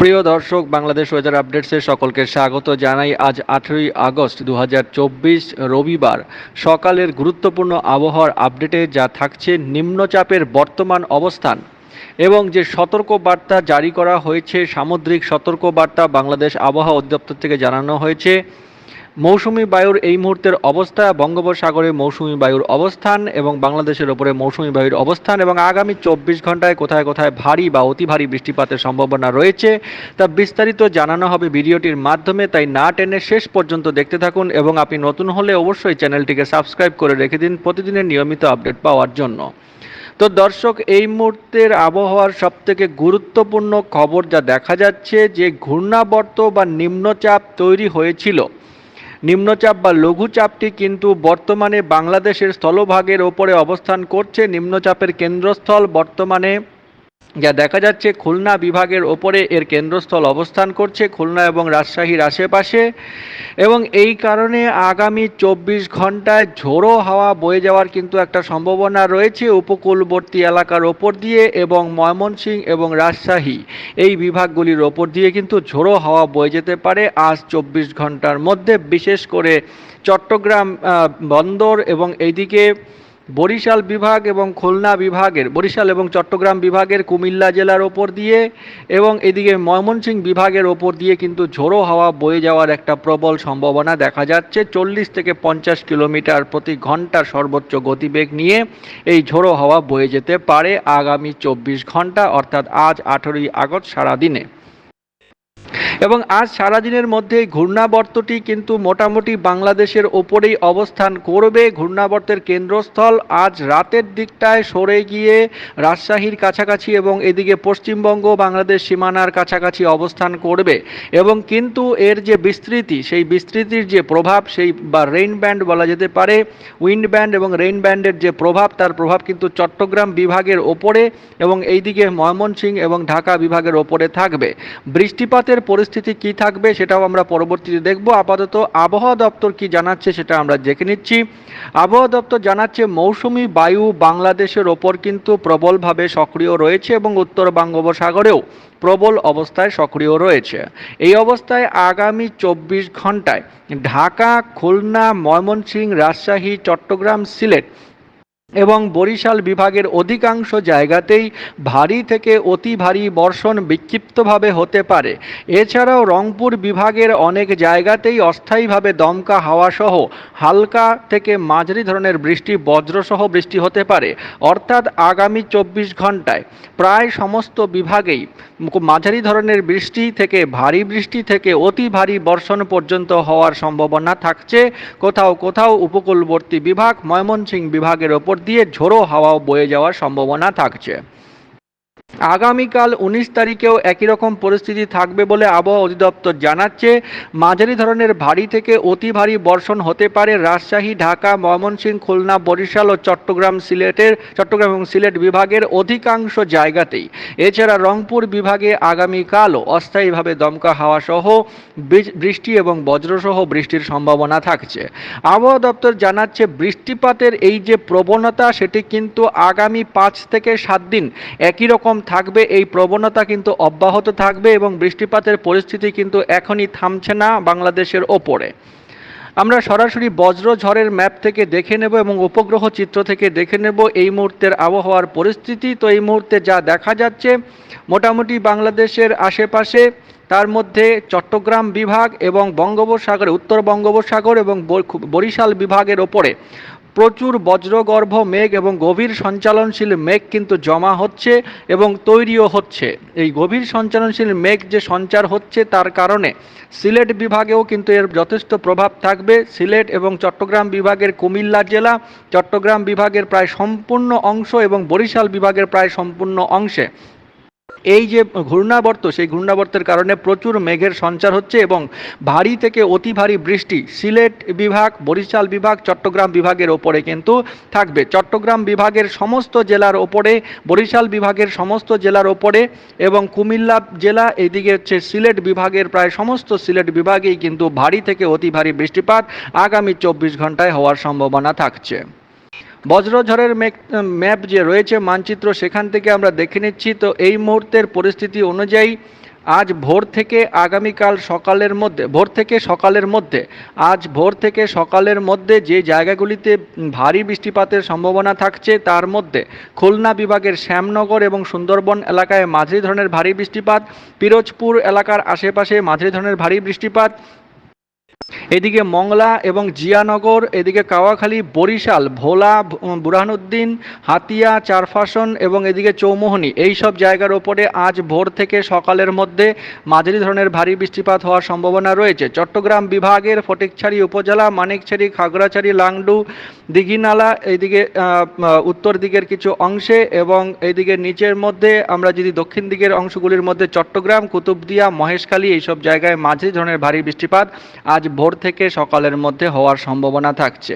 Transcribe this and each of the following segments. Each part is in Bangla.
প্রিয় দর্শক, বাংলাদেশ ওয়েদার আপডেটসে সকলকে স্বাগত জানাই। আজ আঠেরোই আগস্ট দু হাজার চব্বিশ রবিবার। সকালের গুরুত্বপূর্ণ আবহাওয়ার আপডেটে যা থাকছে, নিম্নচাপের বর্তমান অবস্থান এবং যে সতর্ক বার্তা জারি করা হয়েছে, সামুদ্রিক সতর্ক বার্তা বাংলাদেশ আবহাওয়া অধিদপ্তর থেকে জানানো হয়েছে। মৌসুমি বায়ুর এই মুহূর্তের অবস্থা, বঙ্গোপসাগরে মৌসুমি বায়ুর অবস্থান এবং বাংলাদেশের ওপরে মৌসুমি বায়ুর অবস্থান এবং আগামী চব্বিশ ঘন্টায় কোথায় কোথায় ভারী বা অতি ভারী বৃষ্টিপাতের সম্ভাবনা রয়েছে তা বিস্তারিত জানানো হবে ভিডিওটির মাধ্যমে, তাই না টেনে শেষ পর্যন্ত দেখতে থাকুন এবং আপনি নতুন হলে অবশ্যই চ্যানেলটিকে সাবস্ক্রাইব করে রেখে দিন প্রতিদিনের নিয়মিত আপডেট পাওয়ার জন্য। তো দর্শক, এই মুহূর্তের আবহাওয়ার সবথেকে গুরুত্বপূর্ণ খবর যা দেখা যাচ্ছে যে ঘূর্ণাবর্ত বা নিম্নচাপ তৈরি হয়েছিল। নিম্নচাপ বা লঘুচাপটি কিন্তু বর্তমানে বাংলাদেশের স্থলভাগের ওপরে অবস্থান করছে। নিম্নচাপের কেন্দ্রস্থল বর্তমানে যা দেখা যাচ্ছে খুলনা বিভাগের ওপরে এর কেন্দ্রস্থল অবস্থান করছে খুলনা এবং রাজশাহীর আশেপাশে। এবং এই কারণে আগামী চব্বিশ ঘন্টায় ঝোড়ো হাওয়া বয়ে যাওয়ার কিন্তু একটা সম্ভাবনা রয়েছে উপকূলবর্তী এলাকার ওপর দিয়ে এবং ময়মনসিংহ এবং রাজশাহী। এই বিভাগগুলির ওপর দিয়ে কিন্তু ঝোড়ো হাওয়া বয়ে যেতে পারে আজ চব্বিশ ঘণ্টার মধ্যে। বিশেষ করে চট্টগ্রাম বন্দর এবং এইদিকে বরিশাল বিভাগ এবং খুলনা বিভাগের, বরিশাল এবং চট্টগ্রাম বিভাগের কুমিল্লা জেলার ওপর দিয়ে এবং এদিকে ময়মনসিংহ বিভাগের ওপর দিয়ে কিন্তু ঝোড়ো হাওয়া বয়ে যাওয়ার একটা প্রবল সম্ভাবনা দেখা যাচ্ছে। চল্লিশ থেকে পঞ্চাশ কিলোমিটার প্রতি ঘণ্টার সর্বোচ্চ গতিবেগ নিয়ে এই ঝোড়ো হাওয়া বয়ে যেতে পারে আগামী চব্বিশ ঘণ্টা, অর্থাৎ আজ আঠেরোই আগস্ট সারাদিনে। এবং আজ সারাদিনের মধ্যে ঘূর্ণাবর্তটি কিন্তু মোটামুটি বাংলাদেশের ওপরেই অবস্থান করবে। ঘূর্ণাবর্তের কেন্দ্রস্থল আজ রাতের দিকটায় সরে গিয়ে রাজশাহীর কাছাকাছি এবং এদিকে পশ্চিমবঙ্গ বাংলাদেশ সীমানার কাছাকাছি অবস্থান করবে। এবং কিন্তু এর যে বিস্তৃতি, সেই বিস্তৃতির যে প্রভাব, সেই বা রেইন ব্যান্ড বলা যেতে পারে উইন্ড ব্যান্ড এবং রেইন ব্যান্ডের যে প্রভাব, তার প্রভাব কিন্তু চট্টগ্রাম বিভাগের ওপরে এবং এইদিকে ময়মনসিংহ এবং ঢাকা বিভাগের ওপরে থাকবে। বৃষ্টিপাতের পরিস্থিতি কি থাকবে সেটাও আমরা পরবর্তীতে দেখব। আপাতত আবহাওয়া দপ্তর কি জানাচ্ছে সেটা আমরা দেখে নিচ্ছি। আবহাওয়া দপ্তর জানাচ্ছে, মৌসুমি বায়ু বাংলাদেশের ওপর কিন্তু প্রবলভাবে সক্রিয় রয়েছে এবং উত্তর বঙ্গোপসাগরেও প্রবল অবস্থায় সক্রিয় রয়েছে। এই অবস্থায় আগামী চব্বিশ ঘন্টায় ঢাকা, খুলনা, ময়মনসিংহ, রাজশাহী, চট্টগ্রাম, সিলেট এবং বরিশাল বিভাগের অধিকাংশ জায়গাতেই ভারী থেকে অতি ভারী বর্ষণ বিক্ষিপ্তভাবে হতে পারে। এছাড়াও রংপুর বিভাগের অনেক জায়গাতেই অস্থায়ীভাবে দমকা হাওয়া সহ হালকা থেকে মাঝারি ধরনের বৃষ্টি, বজ্রসহ বৃষ্টি হতে পারে, অর্থাৎ আগামী চব্বিশ ঘন্টায় প্রায় সমস্ত বিভাগেই মাঝারি ধরনের বৃষ্টি থেকে ভারী বৃষ্টি থেকে অতি ভারী বর্ষণ পর্যন্ত হওয়ার সম্ভাবনা থাকছে। কোথাও কোথাও উপকূলবর্তী বিভাগ, ময়মনসিংহ বিভাগের ওপর দিয়ে ঝোড়ো হাওয়াও বয়ে যাওয়ার সম্ভাবনা থাকছে। আগামীকাল উনিশ তারিখেও একই রকম পরিস্থিতি থাকবে বলে আবহাওয়া অধিদপ্তর জানাচ্ছে। মাঝারি ধরনের ভারী থেকে অতি ভারী বর্ষণ হতে পারে রাজশাহী, ঢাকা, ময়মনসিংহ, খুলনা, বরিশাল ও চট্টগ্রাম সিলেটের, চট্টগ্রাম এবং সিলেট বিভাগের অধিকাংশ জায়গাতেই। এছাড়া রংপুর বিভাগে আগামীকালও অস্থায়ীভাবে দমকা হাওয়া সহ বৃষ্টি এবং বজ্রসহ বৃষ্টির সম্ভাবনা থাকছে। আবহাওয়া দপ্তর জানাচ্ছে বৃষ্টিপাতের এই যে প্রবণতা, সেটি কিন্তু আগামী পাঁচ থেকে সাত দিন একই রকম থাকবে, এই প্রবণতা কিন্তু অব্যাহত থাকবে এবং বৃষ্টিপাতের পরিস্থিতি কিন্তু এখনই থামছে না বাংলাদেশের ওপরে। আমরা সরাসরি বজ্র ঝড়ের ম্যাপ থেকে দেখে নেব এবং উপগ্রহ চিত্র থেকে দেখে নেব এই মুহূর্তের আবহাওয়ার পরিস্থিতি। তো এই মুহূর্তে যা দেখা যাচ্ছে, মোটামুটি বাংলাদেশের আশেপাশে, তার মধ্যে চট্টগ্রাম বিভাগ এবং বঙ্গোপসাগর, উত্তর বঙ্গোপসাগর এবং বরিশাল বিভাগের ওপরে। প্রচুর বজ্রগর্ভ মেঘ এবং গভীর সঞ্চালনশীল মেঘ কিন্তু জমা হচ্ছে এবং তৈরিও হচ্ছে। এই গভীর সঞ্চালনশীল মেঘ যে সঞ্চার হচ্ছে তার কারণে সিলেট বিভাগেও কিন্তু এর যথেষ্ট প্রভাব থাকবে। সিলেট এবং চট্টগ্রাম বিভাগের কুমিল্লা জেলা, চট্টগ্রাম বিভাগের প্রায় সম্পূর্ণ অংশ এবং বরিশাল বিভাগের প্রায় সম্পূর্ণ অংশে এই যে ঘূর্ণাবর্ত, সেই ঘূর্ণাবর্তের কারণে প্রচুর মেঘের সঞ্চার হচ্ছে এবং ভারী থেকে অতি ভারী বৃষ্টি, সিলেট বিভাগ, বরিশাল বিভাগ, চট্টগ্রাম বিভাগের ওপরে কিন্তু থাকবে। চট্টগ্রাম বিভাগের সমস্ত জেলার ওপরে, বরিশাল বিভাগের সমস্ত জেলার ওপরে এবং কুমিল্লা জেলা, এইদিকে হচ্ছে সিলেট বিভাগের প্রায় সমস্ত সিলেট বিভাগেই কিন্তু ভারী থেকে অতি ভারী বৃষ্টিপাত আগামী চব্বিশ ঘন্টায় হওয়ার সম্ভাবনা থাকছে। বজ্রঝড়ের ম্যাপ যে রয়েছে মানচিত্র, সেখান থেকে আমরা দেখে নিচ্ছি। তো এই মুহূর্তের পরিস্থিতি অনুযায়ী আজ ভোর থেকে আগামীকাল সকালের মধ্যে, ভোর থেকে সকালের মধ্যে, আজ ভোর থেকে সকালের মধ্যে যে জায়গাগুলিতে ভারী বৃষ্টিপাতের সম্ভাবনা থাকছে, তার মধ্যে খুলনা বিভাগের শ্যামনগর এবং সুন্দরবন এলাকায় মাঝারি ধরনের ভারী বৃষ্টিপাত, পিরোজপুর এলাকার আশেপাশে মাঝারি ধরনের ভারী বৃষ্টিপাত এদিকে মংলা এবং জিয়ানগর, এদিকে কাওয়াখালী, বরিশাল, ভোলা বুরহানুদ্দিন, হাতিয়া, চারফাসন এবং এদিকে চৌমোহনী, এই সব জায়গার ওপরে আজ ভোর থেকে সকালের মধ্যে মাঝারি ধরনের ভারী বৃষ্টিপাত হওয়ার সম্ভাবনা রয়েছে। চট্টগ্রাম বিভাগের ফটিকছড়ি উপজেলা, মানিকছড়ি, খাগড়াছড়ি, লাংডু, দিঘিনালা এইদিকে উত্তর দিকের কিছু অংশে এবং এইদিকে নিচের মধ্যে আমরা যদি দক্ষিণ দিকের অংশগুলির মধ্যে চট্টগ্রাম, কুতুবদিয়া, মহেশখালী এইসব জায়গায় মাঝারি ধরনের ভারী বৃষ্টিপাত আজ ভোর থেকে সকালের মধ্যে হওয়ার সম্ভাবনা থাকছে।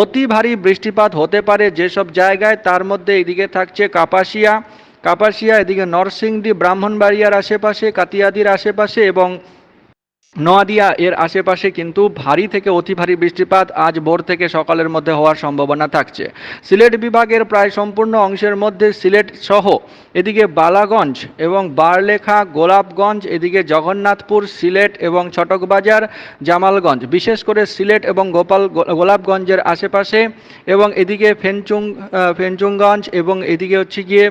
অতি ভারী বৃষ্টিপাত হতে পারে যেসব জায়গায়, তার মধ্যে এদিকে থাকছে কাপাসিয়া। কাপাসিয়া এদিকে নরসিংদী, ব্রাহ্মণবাড়িয়ার আশেপাশে, কাতিয়াদির আশেপাশে এবং নোয়াদিয়া এর আশেপাশে কিন্তু ভারী থেকে অতি ভারী বৃষ্টিপাত আজ ভোর থেকে সকালের মধ্যে হওয়ার সম্ভাবনা থাকছে। সিলেট বিভাগের প্রায় সম্পূর্ণ অংশের মধ্যে সিলেট সহ এদিকে বালাগঞ্জ এবং বারলেখা, গোলাপগঞ্জ, এদিকে জগন্নাথপুর, সিলেট এবং ছটকবাজার, জামালগঞ্জ, বিশেষ করে সিলেট এবং গোপাল, গোলাপগঞ্জের আশেপাশে এবং এদিকে ফেনচুং ফেনচুংগঞ্জ এবং এদিকে হচ্ছে গিয়ে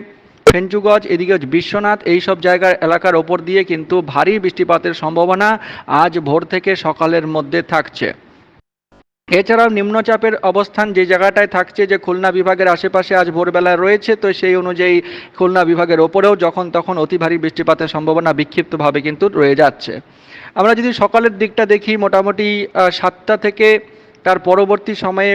ফেঞ্চুগঞ্জ, এদিকে বিশ্বনাথ এই সব জায়গার এলাকার ওপর দিয়ে কিন্তু ভারী বৃষ্টিপাতের সম্ভাবনা আজ ভোর থেকে সকালের মধ্যে থাকছে। এছাড়াও নিম্নচাপের অবস্থান যে জায়গাটায় থাকছে যে খুলনা বিভাগের আশেপাশে আজ ভোরবেলায় রয়েছে, তো সেই অনুযায়ী খুলনা বিভাগের ওপরেও যখন তখন অতি ভারী বৃষ্টিপাতের সম্ভাবনা বিক্ষিপ্তভাবে কিন্তু রয়ে যাচ্ছে। আমরা যদি সকালের দিকটা দেখি, মোটামুটি সাতটা থেকে তার পরবর্তী সময়ে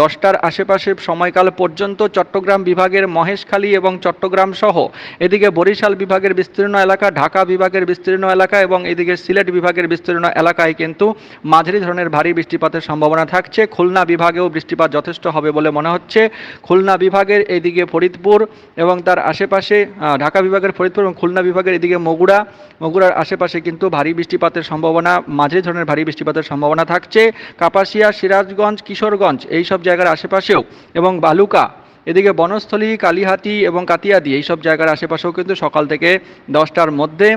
দশটার আশেপাশে সময়কাল পর্যন্ত চট্টগ্রাম বিভাগের মহেশখালী এবং চট্টগ্রাম সহ এদিকে বরিশাল বিভাগের বিস্তীর্ণ এলাকা, ঢাকা বিভাগের বিস্তীর্ণ এলাকা এবং এদিকে সিলেট বিভাগের বিস্তীর্ণ এলাকায় কিন্তু মাঝারি ধরনের ভারী বৃষ্টিপাতের সম্ভাবনা থাকছে। খুলনা বিভাগেও বৃষ্টিপাত যথেষ্ট হবে বলে মনে হচ্ছে। খুলনা বিভাগের এদিকে ফরিদপুর এবং তার আশেপাশে ঢাকা বিভাগের ফরিদপুর এবং খুলনা বিভাগের এদিকে মগুড়া মগুড়ার আশেপাশে কিন্তু ভারী বৃষ্টিপাতের সম্ভাবনা, মাঝারি ধরনের ভারী বৃষ্টিপাতের সম্ভাবনা থাকছে। কাপাসিয়া সিরাজগঞ্জ, কিশোরগঞ্জ এই সব জায়গার আশেপাশেও এবং বালুকা, এদিকে বনস্থলী, কালীহাতি এবং কাতিয়াদি এই সব জায়গার আশেপাশেও কিন্তু সকাল থেকে দশটার মধ্যে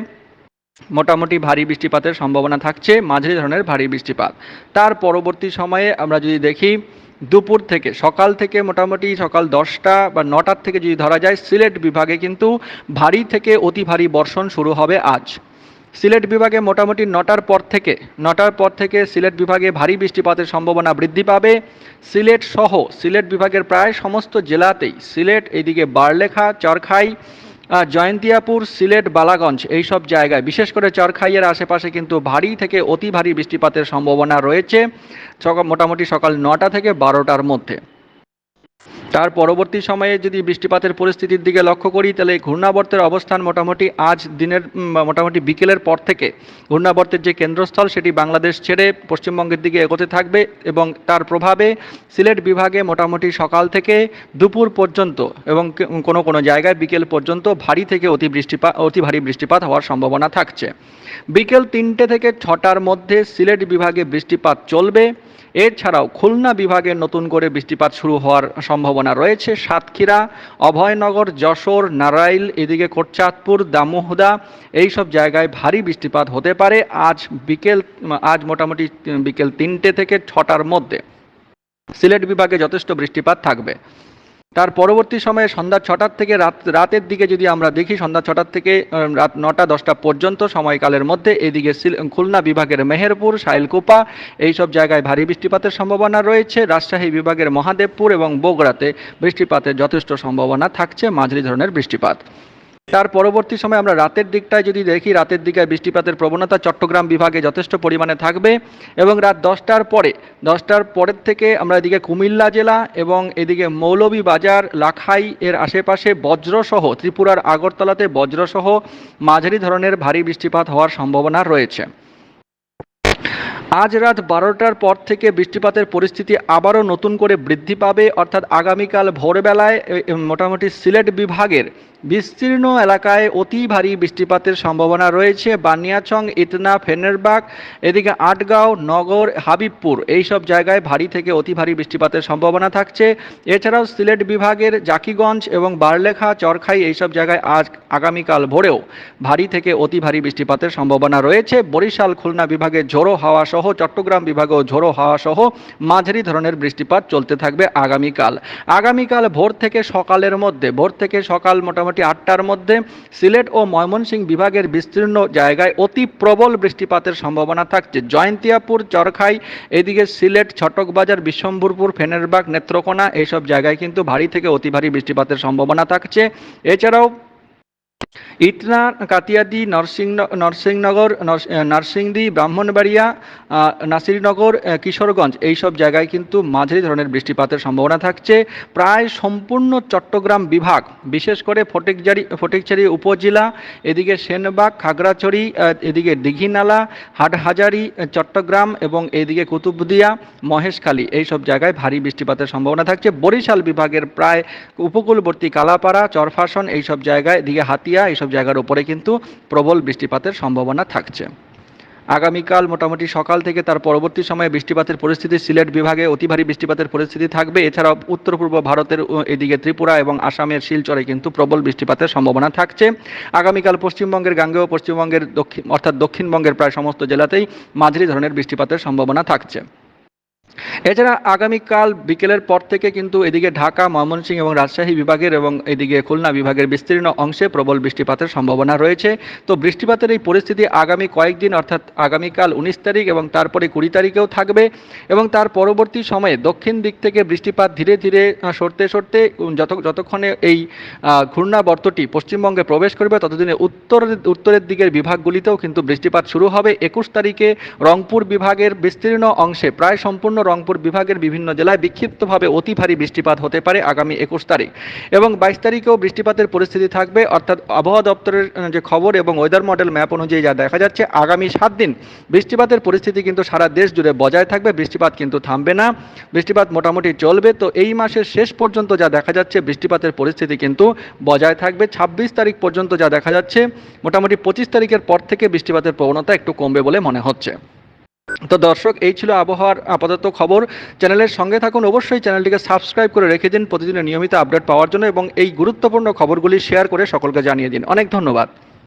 মোটামুটি ভারী বৃষ্টিপাতের সম্ভাবনা থাকছে, মাঝারি ধরনের ভারী বৃষ্টিপাত। তার পরবর্তী সময়ে আমরা যদি দেখি, দুপুর থেকে, সকাল থেকে মোটামুটি সকাল দশটা বা নটার থেকে যদি ধরা যায়, সিলেট বিভাগে কিন্তু ভারী থেকে অতি ভারী বর্ষণ শুরু হবে আজ। সিলেট বিভাগে মোটামুটি নটার পর থেকে, নটার পর থেকে সিলেট বিভাগে ভারী বৃষ্টিপাতের সম্ভাবনা বৃদ্ধি পাবে। সিলেট সহ সিলেট বিভাগের প্রায় সমস্ত জেলাতেই সিলেট, এদিকে বারলেখা, চরখাই জয়ন্তিয়াপুর, সিলেট, বালাগঞ্জ এই সব জায়গায়, বিশেষ করে চরখাইয়ের আশেপাশে কিন্তু ভারী থেকে অতি ভারী বৃষ্টিপাতের সম্ভাবনা রয়েছে। মোটামুটি সকাল নটা থেকে বারোটার মধ্যে। তার পরবর্তী সময়ে যদি বৃষ্টিপাতের পরিস্থিতির দিকে লক্ষ্য করি, তাহলে ঘূর্ণাবর্তের অবস্থান মোটামুটি আজ দিনের মোটামুটি বিকেলের পর থেকে ঘূর্ণাবর্তের যে কেন্দ্রস্থল, সেটি বাংলাদেশ ছেড়ে পশ্চিমবঙ্গের দিকে এগোতে থাকবে এবং তার প্রভাবে সিলেট বিভাগে মোটামুটি সকাল থেকে দুপুর পর্যন্ত এবং কোনো কোনো জায়গায় বিকেল পর্যন্ত ভারী থেকে অতি বৃষ্টিপাত অতি ভারী বৃষ্টিপাত হওয়ার সম্ভাবনা থাকছে। বিকেল তিনটে থেকে ছটার মধ্যে সিলেট বিভাগে বৃষ্টিপাত চলবে। এছাড়াও খুলনা বিভাগে নতুন করে বৃষ্টিপাত শুরু হওয়ার সম্ভাবনা রয়েছে। সাতক্ষীরা, অভয়নগর, যশোর, নারাইল, এদিকে কোটচাঁদপুর, দামোহদা, এইসব জায়গায় ভারী বৃষ্টিপাত হতে পারে আজ বিকেল, আজ মোটামুটি বিকেল তিনটে থেকে ছটার মধ্যে। সিলেট বিভাগে যথেষ্ট বৃষ্টিপাত থাকবে। তার পরবর্তী সময়ে সন্ধ্যা ছটার থেকে রাত, রাতের দিকে যদি আমরা দেখি, সন্ধ্যা ছটার থেকে রাত নটা, দশটা পর্যন্ত সময়কালের মধ্যে এদিকে খুলনা বিভাগের মেহেরপুর সাইলকোপা এইসব জায়গায় ভারী বৃষ্টিপাতের সম্ভাবনা রয়েছে। রাজশাহী বিভাগের মহাদেবপুর এবং বগুড়াতে বৃষ্টিপাতের যথেষ্ট সম্ভাবনা থাকছে, মাঝারি ধরনের বৃষ্টিপাত। তার পরবর্তী সময় আমরা রাতের দিকটায় যদি দেখি, রাতের দিকে বৃষ্টিপাতের প্রবণতা চট্টগ্রাম বিভাগে যথেষ্ট পরিমাণে থাকবে এবং রাত দশটার পরে, দশটার পরের থেকে আমরা এদিকে কুমিল্লা জেলা এবং এদিকে মৌলভীবাজার, লাখাই এর আশেপাশে বজ্রসহ, ত্রিপুরার আগরতলাতে বজ্রসহ মাঝারি ধরনের ভারী বৃষ্টিপাত হওয়ার সম্ভাবনা রয়েছে। আজ রাত বারোটার পর থেকে বৃষ্টিপাতের পরিস্থিতি আবারও নতুন করে বৃদ্ধি পাবে। অর্থাৎ আগামীকাল ভোরবেলায় মোটামুটি সিলেট বিভাগের বিস্তীর্ণ এলাকায় অতি ভারী বৃষ্টিপাতের সম্ভাবনা রয়েছে। বানিয়াচং, ইটনা, ফেনেরবাগ, এদিকে আটগাঁও, নগর, হাবিবপুর এই সব জায়গায় ভারী থেকে অতি ভারী বৃষ্টিপাতের সম্ভাবনা থাকছে। এছাড়াও সিলেট বিভাগের জাকিগঞ্জ এবং বারলেখা, চরখাই এইসব জায়গায় আজ আগামীকাল ভোরেও ভারী থেকে অতি ভারী বৃষ্টিপাতের সম্ভাবনা রয়েছে। বরিশাল, খুলনা বিভাগে ঝোড়ো হাওয়া সহ, চট্টগ্রাম বিভাগেও ঝোড়ো হাওয়া সহ মাঝারি ধরনের বৃষ্টিপাত চলতে থাকবে আগামীকাল। আগামীকাল ভোর থেকে সকালের মধ্যে, ভোর থেকে সকাল মোটামুটি আটটার মধ্যে সিলেট ও ময়মনসিংহ বিভাগের বিস্তীর্ণ জায়গায় অতি প্রবল বৃষ্টিপাতের সম্ভাবনা থাকছে। জয়ন্তিয়াপুর, চরখাই, এদিকে সিলেট, ছটকবাজার, বিশ্বম্ভরপুর, ফেনেরবাগ, নেত্রকোনা, এইসব জায়গায় কিন্তু ভারী থেকে অতি ভারী বৃষ্টিপাতের সম্ভাবনা থাকছে। এছাড়াও ইটনা, কাতিয়াদি, নরসিংহ নরসিংনগর নরসিংদী, ব্রাহ্মণবাড়িয়া নাসিরনগর কিশোরগঞ্জ এইসব জায়গায় কিন্তু মাঝারি ধরনের বৃষ্টিপাতের সম্ভাবনা থাকছে। প্রায় সম্পূর্ণ চট্টগ্রাম বিভাগ, বিশেষ করে ফটিকজারি ফটিকছড়ি উপজেলা, এদিকে সেনবাগ, খাগড়াছড়ি এদিকে দিঘিনালা, হাটহাজারি চট্টগ্রাম এবং এদিকে কুতুবদিয়া, মহেশখালী এইসব জায়গায় ভারী বৃষ্টিপাতের সম্ভাবনা থাকছে। বরিশাল বিভাগের প্রায় উপকূলবর্তী কালাপাড়া, চরফাসন এইসব জায়গায়, এদিকে হাতিয়া এইসব জায়গার উপরে কিন্তু প্রবল বৃষ্টিপাতের সম্ভাবনা থাকছে। আগামীকাল মোটামুটি সকাল থেকে তার পরবর্তী সময়ে বৃষ্টিপাতের পরিস্থিতি সিলেট বিভাগে অতি ভারী বৃষ্টিপাতের পরিস্থিতি থাকবে। এছাড়াও উত্তর, পূর্ব ভারতের এদিকে ত্রিপুরা এবং আসামের শিলচরে কিন্তু প্রবল বৃষ্টিপাতের সম্ভাবনা থাকছে। আগামীকাল পশ্চিমবঙ্গের গাঙ্গেয়, পশ্চিমবঙ্গের দক্ষিণ, অর্থাৎ দক্ষিণবঙ্গের প্রায় সমস্ত জেলাতেই মাঝারি ধরনের বৃষ্টিপাতের সম্ভাবনা থাকছে। এছাড়া আগামীকাল বিকেলের পর থেকে কিন্তু এদিকে ঢাকা, ময়মনসিংহ এবং রাজশাহী বিভাগের এবং এদিকে খুলনা বিভাগের বিস্তীর্ণ অংশে প্রবল বৃষ্টিপাতের সম্ভাবনা রয়েছে। তো বৃষ্টিপাতের এই পরিস্থিতি আগামী কয়েকদিন অর্থাৎ আগামীকাল উনিশ তারিখ এবং তারপরে কুড়ি তারিখেও থাকবে এবং তার পরবর্তী সময়ে দক্ষিণ দিক থেকে বৃষ্টিপাত ধীরে ধীরে সরতে সরতে যত, যতক্ষণে এই ঘূর্ণাবর্তটি পশ্চিমবঙ্গে প্রবেশ করবে, ততদিনে উত্তর, উত্তরের দিকের বিভাগগুলিতেও কিন্তু বৃষ্টিপাত শুরু হবে। একুশ তারিখে রংপুর বিভাগের বিস্তীর্ণ অংশে প্রায় সম্পূর্ণ রংপুর বিভাগের বিভিন্ন জেলায় বিক্ষিপ্তভাবে অতি ভারী বৃষ্টিপাত হতে পারে আগামী একুশ তারিখ এবং বাইশ তারিখেও বৃষ্টিপাতের পরিস্থিতি থাকবে, অর্থাৎ আবহাওয়া দপ্তরের যে খবর এবং ওয়েদার মডেল ম্যাপ অনুযায়ী যা দেখা যাচ্ছে, আগামী সাত দিন বৃষ্টিপাতের পরিস্থিতি কিন্তু সারা দেশ জুড়ে বজায় থাকবে, বৃষ্টিপাত কিন্তু থামবে না, বৃষ্টিপাত মোটামুটি চলবে। তো এই মাসের শেষ পর্যন্ত যা দেখা যাচ্ছে, বৃষ্টিপাতের পরিস্থিতি কিন্তু বজায় থাকবে। ছাব্বিশ তারিখ পর্যন্ত যা দেখা যাচ্ছে, মোটামুটি পঁচিশ তারিখের পর থেকে বৃষ্টিপাতের প্রবণতা একটু কমবে বলে মনে হচ্ছে। তো দর্শক, এই ছিল আবহাওয়ার আপাতত খবর। চ্যানেলের সঙ্গে থাকুন, অবশ্যই চ্যানেলটিকে সাবস্ক্রাইব করে রেখে দিন প্রতিদিনের নিয়মিত আপডেট পাওয়ার জন্য এবং এই গুরুত্বপূর্ণ খবরগুলি শেয়ার করে সকলকে জানিয়ে দিন। অনেক ধন্যবাদ।